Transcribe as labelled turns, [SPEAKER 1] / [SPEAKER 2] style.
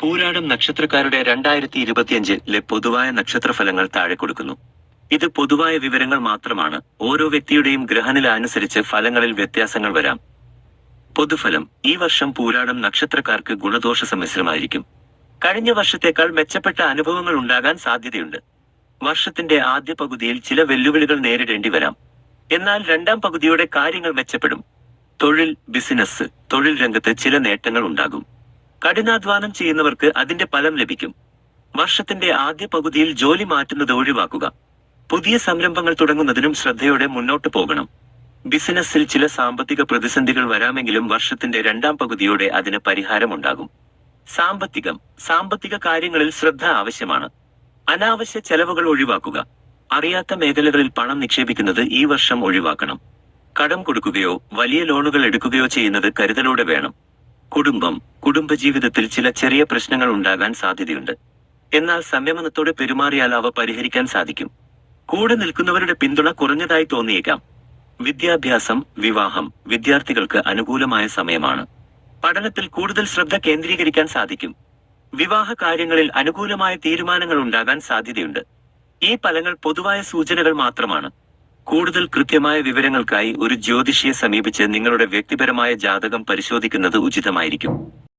[SPEAKER 1] പൂരാടം നക്ഷത്രക്കാരുടെ രണ്ടായിരത്തി ഇരുപത്തിയഞ്ചിലെ പൊതുവായ നക്ഷത്രഫലങ്ങൾ താഴെ കൊടുക്കുന്നു. ഇത് പൊതുവായ വിവരങ്ങൾ മാത്രമാണ് ഓരോ വ്യക്തിയുടെയും ഗ്രഹനില അനുസരിച്ച് ഫലങ്ങളിൽ വ്യത്യാസങ്ങൾ വരാം. പൊതുഫലം ഈ വർഷം പൂരാടം നക്ഷത്രക്കാർക്ക് ഗുണദോഷ സമ്മിശ്രമായിരിക്കും. കഴിഞ്ഞ വർഷത്തേക്കാൾ മെച്ചപ്പെട്ട അനുഭവങ്ങൾ ഉണ്ടാകാൻ സാധ്യതയുണ്ട്. വർഷത്തിന്റെ ആദ്യ പകുതിയിൽ ചില വെല്ലുവിളികൾ നേരിടേണ്ടി വരാം. എന്നാൽ രണ്ടാം പകുതിയോടെ കാര്യങ്ങൾ മെച്ചപ്പെടും. തൊഴിൽ ബിസിനസ് തൊഴിൽ രംഗത്ത് ചില നേട്ടങ്ങൾ ഉണ്ടാകും. കഠിനാധ്വാനം ചെയ്യുന്നവർക്ക് അതിന്റെ ഫലം ലഭിക്കും. വർഷത്തിന്റെ ആദ്യ പകുതിയിൽ ജോലി മാറ്റുന്നത് ഒഴിവാക്കുക. പുതിയ സംരംഭങ്ങൾ തുടങ്ങുന്നതിനും ശ്രദ്ധയോടെ മുന്നോട്ട് പോകണം. ബിസിനസ്സിൽ ചില സാമ്പത്തിക പ്രതിസന്ധികൾ വരാമെങ്കിലും വർഷത്തിന്റെ രണ്ടാം പകുതിയോടെ അതിന് പരിഹാരമുണ്ടാകും. സാമ്പത്തികം സാമ്പത്തിക കാര്യങ്ങളിൽ ശ്രദ്ധ ആവശ്യമാണ്. അനാവശ്യ ചെലവുകൾ ഒഴിവാക്കുക. അറിയാത്ത മേഖലകളിൽ പണം നിക്ഷേപിക്കുന്നത് ഈ വർഷം ഒഴിവാക്കണം. കടം കൊടുക്കുകയോ വലിയ ലോണുകൾ എടുക്കുകയോ ചെയ്യുന്നത് കരുതലോടെ വേണം. കുടുംബം കുടുംബജീവിതത്തിൽ ചില ചെറിയ പ്രശ്നങ്ങൾ ഉണ്ടാകാൻ സാധ്യതയുണ്ട്. എന്നാൽ സംയമനത്തോടെ പെരുമാറിയാൽ അവ പരിഹരിക്കാൻ സാധിക്കും. കൂടെ നിൽക്കുന്നവരുടെ പിന്തുണ കുറഞ്ഞതായി തോന്നിയേക്കാം. വിദ്യാഭ്യാസം വിവാഹം വിദ്യാർത്ഥികൾക്ക് അനുകൂലമായ സമയമാണ്. പഠനത്തിൽ കൂടുതൽ ശ്രദ്ധ കേന്ദ്രീകരിക്കാൻ സാധിക്കും. വിവാഹ കാര്യങ്ങളിൽ അനുകൂലമായ തീരുമാനങ്ങൾ ഉണ്ടാകാൻ സാധ്യതയുണ്ട്. ഈ ഫലങ്ങൾ പൊതുവായ സൂചനകൾ മാത്രമാണ്. കൂടുതൽ കൃത്യമായ വിവരങ്ങൾക്കായി ഒരു ജ്യോതിഷിയെ സമീപിച്ച് നിങ്ങളുടെ വ്യക്തിപരമായ ജാതകം പരിശോധിക്കുന്നത് ഉചിതമായിരിക്കും.